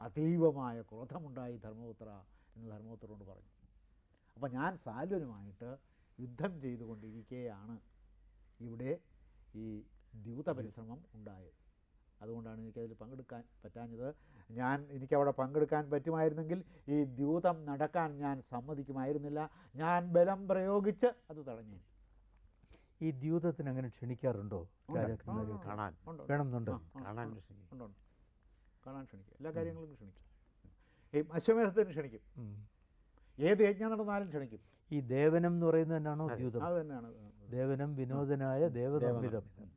അതീവമായ ക്രോധമുണ്ടായി ധർമ്മപുത്ര എന്ന് ധർമ്മപുത്രനോട് പറഞ്ഞു. അപ്പോൾ ഞാൻ സാൽവനുമായിട്ട് യുദ്ധം ചെയ്തുകൊണ്ടിരിക്കുകയാണ് ഇവിടെ ഈ ദ്യൂത പരിശ്രമം ഉണ്ടായത്. അതുകൊണ്ടാണ് എനിക്കതിൽ പങ്കെടുക്കാൻ പറ്റാഞ്ഞത്. ഞാൻ എനിക്കവിടെ പങ്കെടുക്കാൻ പറ്റുമായിരുന്നെങ്കിൽ ഈ ദ്യൂതം നടക്കാൻ ഞാൻ സമ്മതിക്കുമായിരുന്നില്ല. ഞാൻ ബലം പ്രയോഗിച്ച് അത് തടഞ്ഞു ഈ ദ്യൂതത്തിന് അങ്ങനെ ക്ഷണിക്കാറുണ്ടോ. കാണാൻ. വേണമെന്നുണ്ടോ. കാണാൻ. കാണാൻ ക്ഷണിക്കും. എല്ലാ കാര്യങ്ങളും ക്ഷണിക്കും. ഈ അശ്വമേധത്തിന് ക്ഷണിക്കും. ഏത് യജ്ഞം നടന്നാലും ക്ഷണിക്കും. ഈ ദേവനം എന്ന് പറയുന്നത് തന്നെയാണോ. ദ്യൂതം? അത് തന്നെയാണ്. ദേവനം വിനോദനായ ഉം.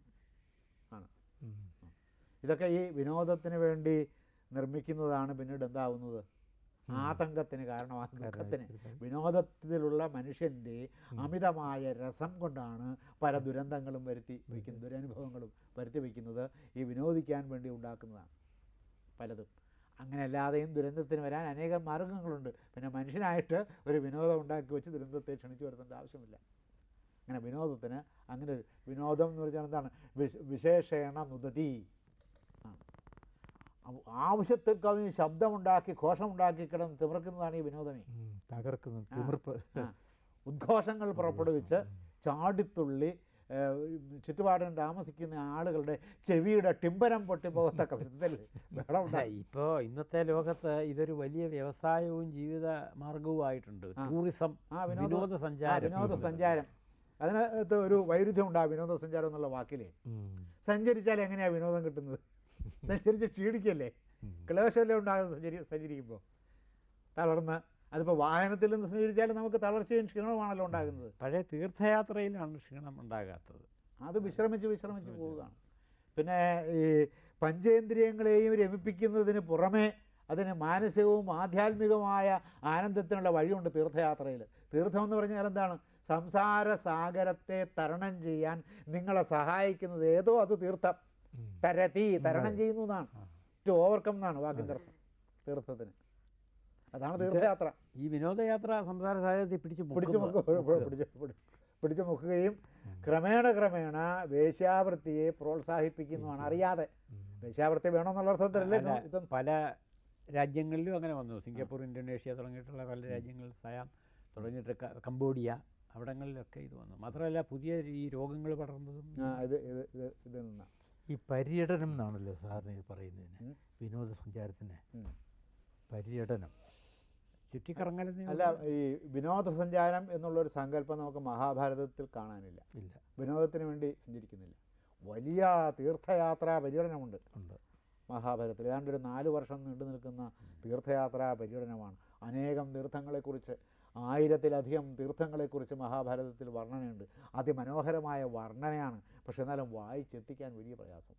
ഇതൊക്കെ ഈ വിനോദത്തിന് വേണ്ടി നിർമ്മിക്കുന്നതാണ് പിന്നീട് എന്താവുന്നത്? ആതങ്കത്തിന് ദുഃഖത്തിന്. വിനോദത്തിലുള്ള മനുഷ്യന്റെ അമിതമായ രസം കൊണ്ടാണ് പല ദുരന്തങ്ങളും വരുത്തി വയ്ക്കുന്നത്. ദുരനുഭവങ്ങളും വരുത്തി വയ്ക്കുന്നത്. ഈ വിനോദിക്കാൻ വേണ്ടി ഉണ്ടാക്കുന്നതാണ് പലതും. അങ്ങനെ അല്ലാതെയും ദുരന്തത്തിന് വരാൻ അനേകം മാർഗങ്ങളുണ്ട്. പിന്നെ മനുഷ്യനായിട്ട് ഒരു വിനോദം ഉണ്ടാക്കി വെച്ച് ദുരന്തത്തെ ക്ഷണിച്ചു വരുത്തേണ്ട ആവശ്യമില്ല. അങ്ങനെ വിനോദത്തിന് അങ്ങനെ ഒരു വിനോദം എന്ന് പറഞ്ഞാൽ എന്താണ്? വിശ- വിശേഷേണ നുദതി. ആവശ്യത്തിൽ ശബ്ദമുണ്ടാക്കി ഘോഷമുണ്ടാക്കി കിടന്ന് തിമിർക്കുന്നതാണ് ഈ വിനോദമേ. തകർക്കുന്നത്. തിമിർപ്പ്. ഉദ്ഘോഷങ്ങൾ പുറപ്പെടുവിച്ച് ചാടിത്തുള്ളി ചുറ്റുപാടിന് താമസിക്കുന്ന ആളുകളുടെ ചെവിയുടെ ടിമ്പരം പൊട്ടിപ്പോകത്തക്ക വിധത്തിൽ [laughs] ഇപ്പോൾ ഇന്നത്തെ ലോകത്ത് ഇതൊരു വലിയ വ്യവസായവും ജീവിത മാർഗവുമായിട്ടുണ്ട്. ടൂറിസം ആ വിനോദ സഞ്ചാരം വിനോദസഞ്ചാരം വിനോദസഞ്ചാരം. അതിനകത്ത് ഒരു വൈരുദ്ധ്യം ഉണ്ടാകും വിനോദസഞ്ചാരം എന്നുള്ള വാക്കിലേ. സഞ്ചരിച്ചാൽ എങ്ങനെയാണ് വിനോദം കിട്ടുന്നത്? സഞ്ചരിച്ച് ക്ഷീണിക്കല്ലേ. ക്ലേശമല്ലേ ഉണ്ടാകുന്നത് സഞ്ചരി സഞ്ചരിക്കുമ്പോൾ തളർന്ന് അതിപ്പോൾ വാഹനത്തിൽ നിന്ന് സഞ്ചരിച്ചാലും നമുക്ക് തളർച്ചയും ക്ഷീണവുമാണല്ലോ ഉണ്ടാകുന്നത്. പഴയ തീർത്ഥയാത്രയിലാണ് ക്ഷീണം ഉണ്ടാകാത്തത്. അത് വിശ്രമിച്ച് വിശ്രമിച്ച് പോവുകയാണ്. പിന്നെ ഈ പഞ്ചേന്ദ്രിയങ്ങളെയും രമിപ്പിക്കുന്നതിന് പുറമേ അതിന് മാനസികവും ആധ്യാത്മികവുമായ ആനന്ദത്തിനുള്ള വഴിയുണ്ട് തീർത്ഥയാത്രയിൽ തീർത്ഥം എന്ന് പറഞ്ഞാൽ എന്താണ്? സംസാര സാഗരത്തെ തരണം ചെയ്യാൻ നിങ്ങളെ സഹായിക്കുന്നത്. ഏതോ അത് തീർത്ഥം. തരതി തരണം ചെയ്യുന്നു എന്നാണ്. ടു ഓവർകം എന്നാണ് വാക്കിന്റെ അർത്ഥം തീർത്ഥത്തിന്. അതാണ് തീർത്ഥയാത്ര. ഈ വിനോദയാത്ര സംസാര സാഹചര്യത്തിൽ പിടിച്ച് പിടിച്ചു. പിടിച്ചു പിടിച്ചു മുക്കുകയും ക്രമേണ ക്രമേണ വേശ്യാവൃത്തിയെ പ്രോത്സാഹിപ്പിക്കുന്നതാണ് അറിയാതെ. വേശ്യാവൃത്തി വേണമെന്നുള്ള അർത്ഥത്തിലല്ലേ ഇതും പല രാജ്യങ്ങളിലും അങ്ങനെ വന്നു. സിംഗപ്പൂർ ഇന്തോനേഷ്യ തുടങ്ങിയിട്ടുള്ള പല രാജ്യങ്ങളിൽ സയാം തുടങ്ങിയിട്ട് കംബോഡിയ അവിടങ്ങളിലൊക്കെ ഇത് വന്നു. മാത്രമല്ല പുതിയ ഈ രോഗങ്ങൾ പടർന്നതും ഇത് ഇത് ഇത് ഇത് നിന്ന. ഈ പര്യടനം എന്നാണല്ലോ സാറിന് ഈ പറയുന്നതിന്. വിനോദസഞ്ചാരത്തിന്. പര്യടനം. ചുറ്റിക്കറങ്ങൽ അല്ല ഈ വിനോദസഞ്ചാരം എന്നുള്ളൊരു സങ്കല്പം നമുക്ക് മഹാഭാരതത്തിൽ കാണാനില്ല. ഇല്ല. വിനോദത്തിന് വേണ്ടി സഞ്ചരിക്കുന്നില്ല. വലിയ തീർത്ഥയാത്രാ പര്യടനമുണ്ട്. ഉണ്ട്. മഹാഭാരതത്തിൽ. ഏതാണ്ട് ഒരു നാല് വർഷം നീണ്ടു നിൽക്കുന്ന തീർത്ഥയാത്രാ പര്യടനമാണ്. അനേകം തീർത്ഥങ്ങളെക്കുറിച്ച് ആയിരത്തിലധികം തീർത്ഥങ്ങളെക്കുറിച്ച് മഹാഭാരതത്തിൽ വർണനയുണ്ട്. അതിമനോഹരമായ വർണനയാണ്. പക്ഷെ എന്നാലും വായിച്ചെത്തിക്കാൻ വലിയ പ്രയാസം.